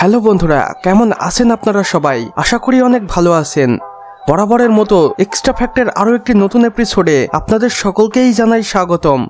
Hello বন্ধুরা, কেমন আছেন আপনারা সবাই? আশা করি অনেক ভালো আছেন। বরাবরের মতো এক্সট্রা ফ্যাক্টের আরও একটি নতুন এপিসোডে আপনাদের সকলকেই জানাই স্বাগতম।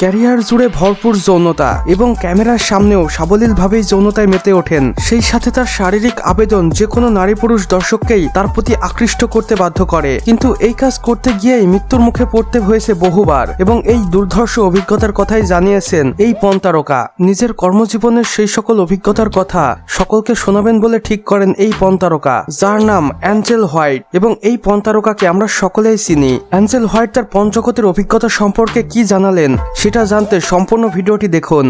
ক্যারিয়ার জুড়ে ভরপুর যৌনতা এবং ক্যামেরার সামনেও সাবলীলভাবেই যৌনতায় মেতে ওঠেন। সেই সাথে তার শারীরিক আবেদন যে কোনো নারী পুরুষ দর্শককেই তার প্রতি আকৃষ্ট করতে বাধ্য করে। কিন্তু এই কাজ করতে গিয়েই মৃত্যুর মুখে পড়তে হয়েছে বহুবার এবং এই দুর্ধর্ষ অভিজ্ঞতার কথাই জানিয়েছেন এই পন্তারকা। নিজের কর্মজীবনের সেই সকল অভিজ্ঞতার কথা সকলকে শোনাবেন বলে ঠিক করেন এই পন্তারকা, যার নাম অ্যাঞ্জেল হোয়াইট। এবং এই পন্তারকাকে আমরা সকলেই চিনি। অ্যাঞ্জেল হোয়াইট তার পঞ্চগতের অভিজ্ঞতা সম্পর্কে কি জানালেন সেটা জানতে সম্পূর্ণ ভিডিওটি দেখুন।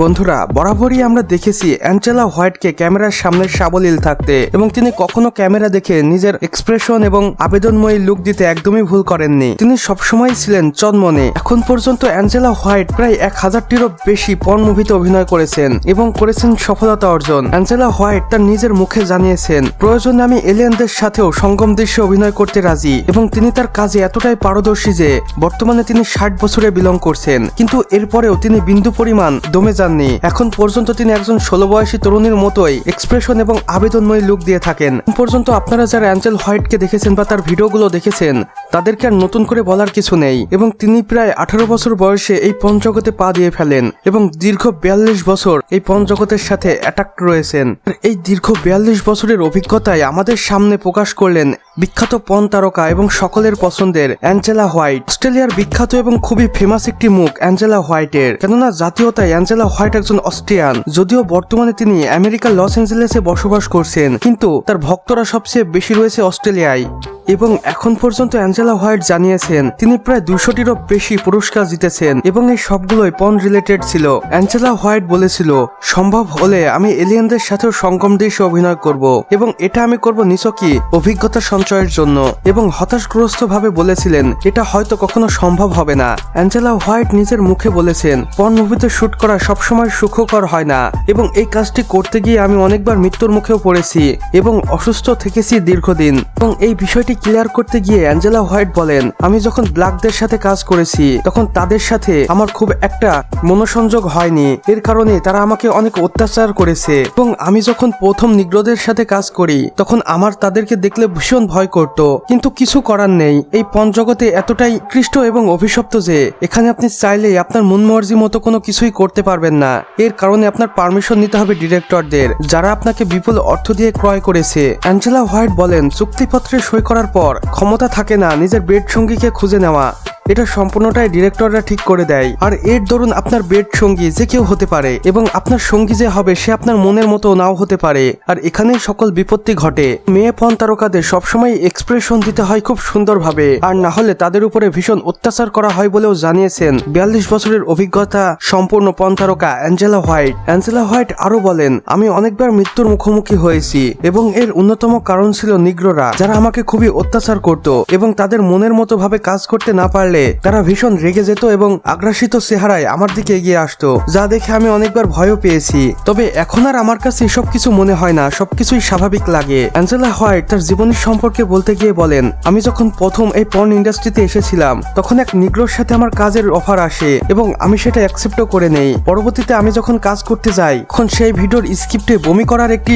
বন্ধুরা, বরাবরই আমরা দেখেছি অ্যাঞ্জেলা হোয়াইটকে ক্যামেরার সামনে সাবলীল থাকতে এবং তিনি কখনো ক্যামেরা দেখে নিজের এক্সপ্রেশন এবং আবেদনময়ী লুক দিতে একদমই ভুল করেননি। তিনি সবসময় ছিলেন চনমনে। এখন পর্যন্ত অ্যাঞ্জেলা হোয়াইট প্রায় এক হাজারটিরও বেশি পর্ন মুভিতে অভিনয় করেছেন এবং করেছেন সফলতা অর্জন। অ্যাঞ্জেলা হোয়াইট তার নিজের মুখে জানিয়েছেন, প্রয়োজনে আমি এলিয়েনদের সাথেও সঙ্গম দৃশ্যে অভিনয় করতে রাজি এবং তিনি তার কাজে এতটাই পারদর্শী যে বর্তমানে তিনি ষাট বছরে বিলং করছেন। কিন্তু এরপরেও তিনি বিন্দু পরিমাণ দমে যাননি। এখন পর্যন্ত তিনি একজন ষোলো বয়সী তরুণীর মতোই এক্সপ্রেশন এবং আবেদনময়ী লুক দিয়ে থাকেন। পর্যন্ত আপনারা যারা অ্যাঞ্জেল হোয়াইটকে দেখেছেন বা তার ভিডিওগুলো দেখেছেন, তাদেরকে আর নতুন করে বলার কিছু নেই এবং তিনি প্রায় আঠারো বছর বয়সে এই পঞ্চগতে পা দিয়ে ফেলেন এবং দীর্ঘ বিয়াল্লিশ বছর এই পঞ্চগতের সাথে অ্যাটাক্ট রয়েছেন। এই দীর্ঘ বিয়াল্লিশ বছরের অভিজ্ঞতায় আমাদের সামনে প্রকাশ করলেন বিখ্যাত পন তারকা এবং সকলের পছন্দের অ্যাঞ্জেলা হোয়াইট। অস্ট্রেলিয়ার বিখ্যাত এবং খুবই ফেমাস একটি মুখ অ্যাঞ্জেলা হোয়াইটের। কেননা জাতীয়তায় অ্যাঞ্জেলা হোয়াইট একজন অস্ট্রিয়ান। যদিও বর্তমানে তিনি আমেরিকার লস অ্যাঞ্জেলেসে বসবাস করছেন, কিন্তু তার ভক্তরা সবচেয়ে বেশি রয়েছে অস্ট্রেলিয়ায়। এবং এখন পর্যন্ত অ্যাঞ্জেলা হোয়াইট জানিয়েছেন, তিনি প্রায় দুশোটিরও বেশি পুরস্কার জিতেছেন এবং এই সবগুলোই পন রিলেটেড ছিল। অ্যাঞ্জেলা হোয়াইট বলেছিল, সম্ভব হলে আমি এলিয়েনদের সাথেও সঙ্গম দেশে অভিনয় করব এবং এটা আমি করব নিচকি অভিজ্ঞতা সঞ্চয়ের জন্য। এবং হতাশগ্রস্ত ভাবে বলেছিলেন, এটা হয়তো কখনো সম্ভব হবে না। অ্যাঞ্জেলা হোয়াইট নিজের মুখে বলেছেন পন মুভিতে শুট করা সবসময় সুখকর হয় না এবং এই কাজটি করতে গিয়ে আমি অনেকবার মৃত্যুর মুখেও পড়েছি এবং অসুস্থ থেকেছি দীর্ঘদিন। এবং এই বিষয়টি ক্লিয়ার করতে গিয়ে অ্যাঞ্জেলা হোয়াইট বলেন, আমি যখন ব্ল্যাকদের সাথে কাজ করেছি, তখন তাদের সাথে আমার খুব একটা মনোসংযোগ হয়নি। এর কারণে তারা আমাকে অনেক অত্যাচার করেছে। এবং আমি যখন প্রথম নিগ্রদের সাথে কাজ করি, তখন আমার তাদেরকে দেখলে ভীষণ ভয় করত। কিন্তু কিছু করার নেই। এই পঞ্চজগতে এতটাই কৃষ্ট এবং অভিশপ্ত যে, এখানে আপনি চাইলেই আপনার মন মর্জি মতো কোনো কিছুই করতে পারবেন না। এর কারণে আপনার পারমিশন নিতে হবে ডিরেক্টরদের, যারা আপনাকে বিপুল অর্থ দিয়ে ক্রয় করেছে। অ্যাঞ্জেলা হোয়াইট বলেন, চুক্তিপত্রে সই করার পর ক্ষমতা থাকে না নিজের বেড সঙ্গীকে খুঁজে নেওয়া। এটা সম্পূর্ণটাই ডিরেক্টররা ঠিক করে দেয়। আর এর দরুন আপনার বেড সঙ্গী যে কেউ হতে পারে এবং আপনার সঙ্গী যে হবে সে আপনার মনের মতো নাও হতে পারে। আর এখানেই সকল বিপত্তি ঘটে। মেয়ে পন তারকাদের সবসময় এক্সপ্রেশন দিতে হয় খুব সুন্দরভাবে। আর না হলে তাদের উপরে ভীষণ অত্যাচার করা হয় বলেও জানিয়েছেন বিয়াল্লিশ বছরের অভিজ্ঞতা সম্পূর্ণ পন তারকা অ্যাঞ্জেলা হোয়াইট। অ্যাঞ্জেলা হোয়াইট আরও বলেন, আমি অনেকবার মৃত্যুর মুখোমুখি হয়েছি এবং এর অন্যতম কারণ ছিল নিগ্ররা, যারা আমাকে খুবই অত্যাচার করত এবং তাদের মনের মতো ভাবে কাজ করতে না পারলে তারা ভীষণ রেগে যেত এবং আগ্রাসিত চেহারায় আমার দিকে এগিয়ে আসতো, যা দেখে আমি অনেকবার ভয়ও পেয়েছি। তবে এখন আর আমার কাছে এসব কিছু মনে হয় না, সবকিছুই স্বাভাবিক লাগে। অ্যাঞ্জেলা হোয়াইট তার জীবনের সম্পর্কে বলতে গিয়ে বলেন, আমি যখন প্রথম এই পর্ন ইন্ডাস্ট্রিতে এসেছিলাম, তখন এক নিগ্রোর সাথে আমার কাজের অফার আসে এবং আমি সেটা অ্যাকসেপ্টও করে নেই। পরবর্তীতে আমি যখন কাজ করতে যাই, তখন সেই ভিডিওর স্ক্রিপ্টে বমি করার একটি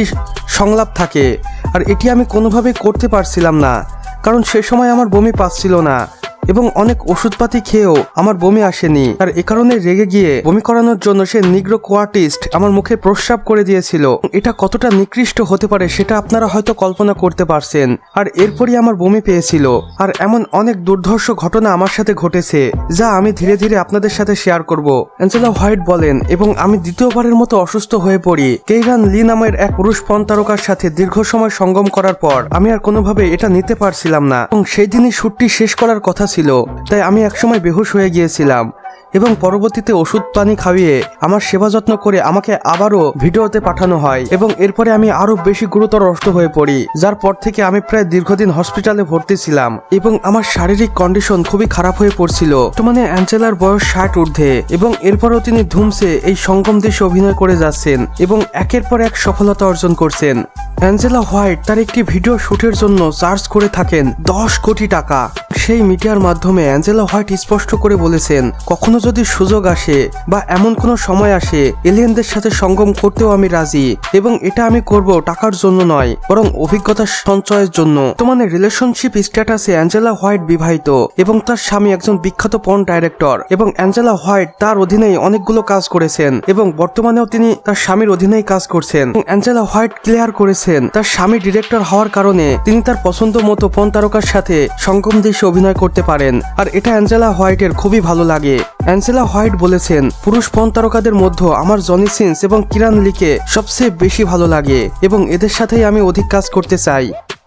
সংলাপ থাকে। আর এটি আমি কোনোভাবেই করতে পারছিলাম না, কারণ সে সময় আমার বমি পাচ্ছিল না। এবং অনেক ওষুধপাতি খেয়েও আমার বমি আসেনি। আর এ কারণে রেগে গিয়ে বমি করানোর জন্য সে নিগ্রো কোয়ার্টিস্ট আমার মুখে প্রস্রাব করে দিয়েছিল। এটা কতটা নিকৃষ্ট হতে পারে সেটা আপনারা হয়তো কল্পনা করতে পারছেন। আর এরপরই আমার বমি পেয়েছিল। আর এমন অনেক দুর্ধর্ষ ঘটনা আমার সাথে ঘটেছে, যা আমি ধীরে ধীরে আপনাদের সাথে শেয়ার করব। অ্যাঞ্জেলা হোয়াইট বলেন, এবং আমি দ্বিতীয়বারের মতো অসুস্থ হয়ে পড়ি। কেইরান লি নামের এক পুরুষ পণ তারকার সাথে দীর্ঘ সময় সঙ্গম করার পর আমি আর কোনোভাবে এটা নিতে পারছিলাম না। এবং সেই দিনই শুটটি শেষ করার কথা ছিল। তাই আমি একসময় বেহুশ হয়ে গিয়েছিলাম এবং পরবর্তীতে ওষুধ পানি খাইয়ে আমার সেবা যত্ন করে আমাকে আবারও ভিডিওতে পাঠানো হয় এবং এরপরে আমি আরও বেশি গুরুতর অসুস্থ হয়ে পড়ি, যার পর থেকে আমি প্রায় দীর্ঘদিন হসপিটালে ভর্তি ছিলাম এবং আমার শারীরিক কন্ডিশন খুবই খারাপ হয়ে পড়ছিল, বর্তমানে অ্যাঞ্জেলার বয়স ষাট ঊর্ধ্বে এবং এরপরও তিনি ধুমসে এই সঙ্গম দেশে অভিনয় করে যাচ্ছেন এবং একের পর এক সফলতা অর্জন করছেন। অ্যাঞ্জেলা হোয়াইট তার একটি ভিডিও শুটের জন্য চার্জ করে থাকেন দশ কোটি টাকা। সেই মিডিয়ার মাধ্যমে অ্যাঞ্জেলা হোয়াইট স্পষ্ট করে বলেছেন, কখনো যদি সুযোগ আসে বা এমন কোনো সময় আসে, এলিয়েনদের সাথে সঙ্গম করতেও আমি রাজি এবং এটা আমি করব টাকার জন্য নয়, বরং অভিজ্ঞতা সঞ্চয়ের জন্য। বর্তমানে রিলেশনশিপ স্ট্যাটাসে অ্যাঞ্জেলা হোয়াইট বিবাহিত এবং তার স্বামী একজন বিখ্যাত পন ডাইরেক্টর এবং অ্যাঞ্জেলা হোয়াইট তার অধীনেই অনেকগুলো কাজ করেছেন এবং বর্তমানেও তিনি তার স্বামীর অধীনেই কাজ করছেন। অ্যাঞ্জেলা হোয়াইট ক্লিয়ার করেছেন, তার স্বামী ডিরেক্টর হওয়ার কারণে তিনি তার পছন্দ মতো পন তারকার সাথে সঙ্গম দৃশ্যে অভিনয় করতে পারেন। আর এটা অ্যাঞ্জেলা হোয়াইটের খুবই ভালো লাগে। অ্যাঞ্জেলা হোয়াইট বলেছেন, পুরুষ পন তারকাদের মধ্যে আমার জনি সিন্স এবং কিরান লিকে সবচেয়ে বেশি ভালো লাগে এবং এদের সাথেই আমি অধিক কাজ করতে চাই।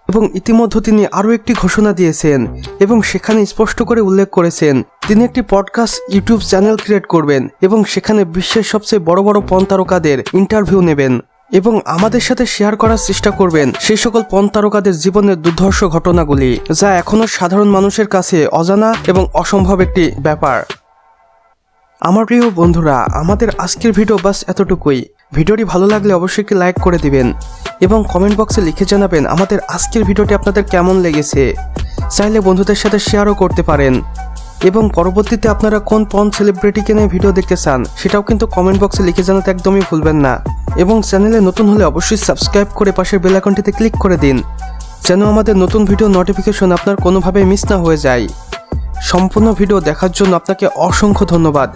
এবং ইতিমধ্যে তিনি আরও একটি ঘোষণা দিয়েছেন এবং সেখানে স্পষ্ট করে উল্লেখ করেছেন, তিনি একটি পডকাস্ট ইউটিউব চ্যানেল ক্রিয়েট করবেন এবং সেখানে বিশ্বের সবচেয়ে বড় বড় পণ তারকাদের ইন্টারভিউ নেবেন। এবং আমাদের সাথে শেয়ার করার চেষ্টা করবেন সেই সকল পণ তারকাদের জীবনের দুর্ধর্ষ ঘটনাগুলি, যা এখনও সাধারণ মানুষের কাছে অজানা এবং অসম্ভব একটি ব্যাপার। আমার প্রিয় বন্ধুরা, আমাদের আজকের ভিডিও বাস এতটুকুই। ভিডিওটি ভালো লাগলে অবশ্যই একটি লাইক করে দিবেন এবং কমেন্ট বক্সে লিখে জানাবেন আমাদের আজকের ভিডিওটি আপনাদের কেমন লেগেছে। চাইলে বন্ধুদের সাথে শেয়ারও করতে পারেন। এবং পরবর্তীতে আপনারা কোন পন সেলিব্রিটিকে নিয়ে ভিডিও দেখতে চান, সেটাও কিন্তু কমেন্ট বক্সে লিখে জানাতে একদমই ভুলবেন না। এবং চ্যানেলে নতুন হলে অবশ্যই সাবস্ক্রাইব করে পাশের বেলাকনটিতে ক্লিক করে দিন, যেন আমাদের নতুন ভিডিও নোটিফিকেশন আপনার কোনোভাবে মিস না হয়ে যায়। সম্পূর্ণ ভিডিও দেখার জন্য আপনাকে অসংখ্য ধন্যবাদ।